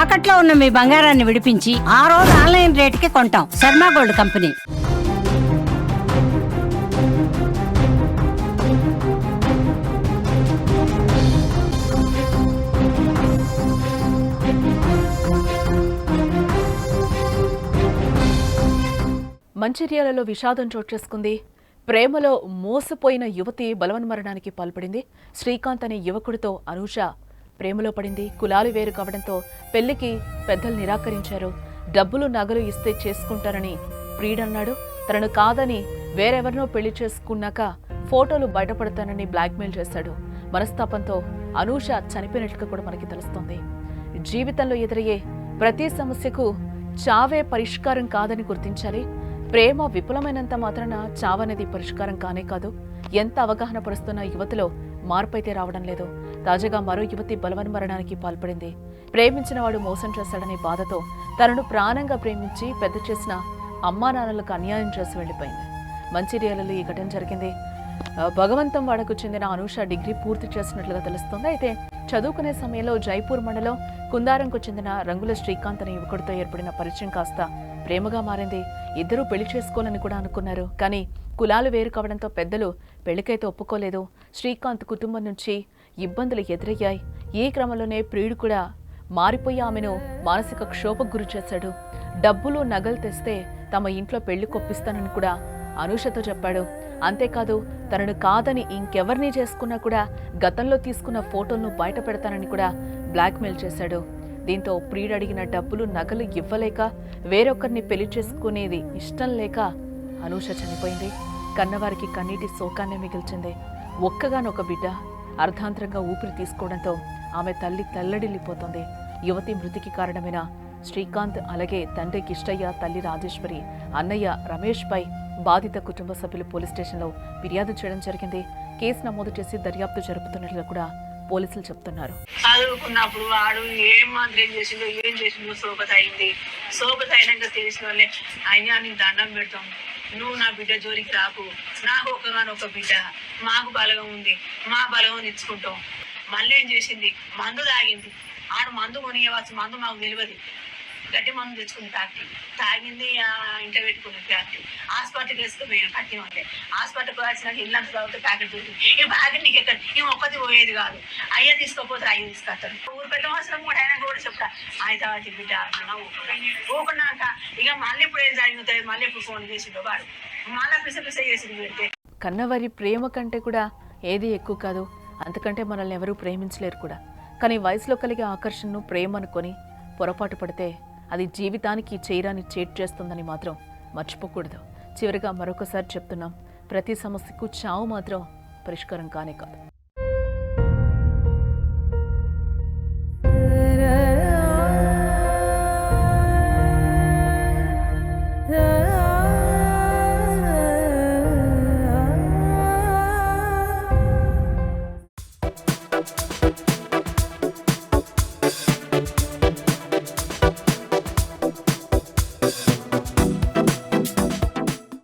తాకట్లో ఉన్న మీ బంగారాన్ని విడిపించి ఆ రోజు ఆన్లైన్ రేటుకి కొంటాం. Sharma gold company. మంచిర్యాలలో విషాదం చోటు చేసుకుంది. ప్రేమలో మోసపోయిన యువతి బలవన్మరణానికి పాల్పడింది. శ్రీకాంత్ అనే యువకుడితో అనూష ప్రేమలో పడింది కులాలు వేరు కావడంతో పెళ్ళికి పెద్దలు నిరాకరించారు. డబ్బులు నగలు ఇస్తే చేసుకుంటారని ప్రియుడన్నాడు. తనను కాదని వేరెవరినో పెళ్ళి చేసుకున్నాక ఫోటోలు బయటపడతానని బ్లాక్మెయిల్ చేశాడు. మనస్తాపంతో అనూష చనిపోయినట్లుగా కూడా మనకి తెలుస్తోంది. జీవితంలో ఎదురయ్యే ప్రతి సమస్యకు చావే పరిష్కారం కాదని గుర్తించాలి. ప్రేమ విపులమైనంత మాత్రాన చావనేది పరిష్కారం కానే కాదు. ఎంత అవగాహన పరుస్తున్న యువతిలో మార్పైతే రావడం లేదు. తాజాగా మరో యువతి బలవన్మరణానికి పాల్పడింది. ప్రేమించిన వాడు మోసం చేశాడనే బాధతో తనను ప్రాణంగా ప్రేమించి పెద్ద చేసిన అమ్మా నాన్నలకు అన్యాయం చేసి వెళ్ళిపోయింది మంచిర్యాలలో ఈ ఘటన జరిగింది. భగవంతం వాడకు చెందిన అనూష డిగ్రీ పూర్తి చేసినట్లుగా తెలుస్తోంది. అయితే చదువుకునే సమయంలో జైపూర్ మండలం కుందారంకు చెందిన రంగుల శ్రీకాంత్ అనే యువకుడితో ఏర్పడిన పరిచయం కాస్త ప్రేమగా మారింది. ఇద్దరూ పెళ్ళి చేసుకోవాలని కూడా అనుకున్నారు. కానీ కులాలు వేరు కావడంతో పెద్దలు పెళ్ళికైతే ఒప్పుకోలేదు. శ్రీకాంత్ కుటుంబం నుంచి ఇబ్బందులు ఎదురయ్యాయి. ఈ క్రమంలోనే ప్రియుడు కూడా మారిపోయి ఆమెను మానసిక క్షోభకు గురి చేశాడు. డబ్బులు నగలు తెస్తే తమ ఇంట్లో పెళ్ళి కొప్పిస్తానని కూడా అనూషతో చెప్పాడు. అంతేకాదు తనను కాదని ఇంకెవరిని చేసుకున్నా కూడా గతంలో తీసుకున్న ఫోటోలను బయట పెడతానని కూడా బ్లాక్మెయిల్ చేశాడు. దీంతో ప్రియుడు అడిగిన డబ్బులు నగలు ఇవ్వలేక వేరొకరిని పెళ్ళి చేసుకునేది ఇష్టం లేక అనూష చనిపోయింది. కన్నవారికి కన్నీటి శోకాన్నే మిగిల్చింది. ఒక్కగానొక బిడ్డ అర్ధాంతరంగా ఊపిరి తీసుకోవడంతో ఆమె తల్లి తల్లడిల్లిపోతోంది. యువతి మృతికి కారణమైన శ్రీకాంత్ అలాగే తండ్రి కిష్టయ్య తల్లి రాజేశ్వరి అన్నయ్య రమేష్ పై బాధిత కుటుంబ సభ్యులు పోలీస్ స్టేషన్లో ఫిర్యాదు చేయడం జరిగింది. కేసు నమోదు చేసి దర్యాప్తు జరుపుతున్నట్లు కూడా పోలీసులు చెప్తున్నారు. చదువుకున్నప్పుడు వాడు ఏం మంత్రం చేసిందో ఏం చేసిందో సోకత అయింది. సోకత అయినాక తెలిసిన వాళ్ళే అయినా నీకు దండం పెడతాం. నువ్వు నా బిడ్డ జోలికి రాకు. నాకు ఒకగానొక బిడ్డ. మాకు బలగం ఉంది. మా బలగం ఇచ్చుకుంటాం. మళ్ళీ ఏం చేసింది? మందు తాగింది. ఆడు మందు కొనియవచ్చు మందు మాకు తెలియదు. గట్టి మందు తెచ్చుకుని తాకి తాగింది ఇంట్లో పెట్టుకుని తాకి హాస్పిటల్కి వేసుకుపోయాను కట్టి ఉంటే హాస్పిటల్కి వచ్చినాక ఇల్లంత తాగితే ప్యాకెట్ దొరికింది ఈ ప్యాకెట్ నీకు ఎక్కడ? ఈ ఒక్కది పోయేది కాదు. అయ్యా తీసుకోపోతే అయ్య తీసుకొస్తాడు. ఊరు పెద్ద అవసరం కూడా ఆయన కూడా చెప్తా. ఆయన తర్వాత బిడ్డ ఊకున్నాక ఇక మళ్ళీ ఇప్పుడు ఏం జరిగింది మళ్ళీ ఇప్పుడు ఫోన్ చేసిండు వాడు. మళ్ళీ పిస పిస చేసింది పెడితే కన్నవారి ప్రేమ కంటే కూడా ఏది ఎక్కువ కాదు. అంతకంటే మనల్ని ఎవరూ ప్రేమించలేరు కూడా. కానీ వయసులో కలిగే ఆకర్షణను ప్రేమ అనుకొని పొరపాటు పడితే అది జీవితానికి చేయరాని చేట్ చేస్తుందని మాత్రం మర్చిపోకూడదు. చివరిగా మరొకసారి చెప్తున్నాం ప్రతి సమస్యకు చావు మాత్రం పరిష్కారం కానే కాదు.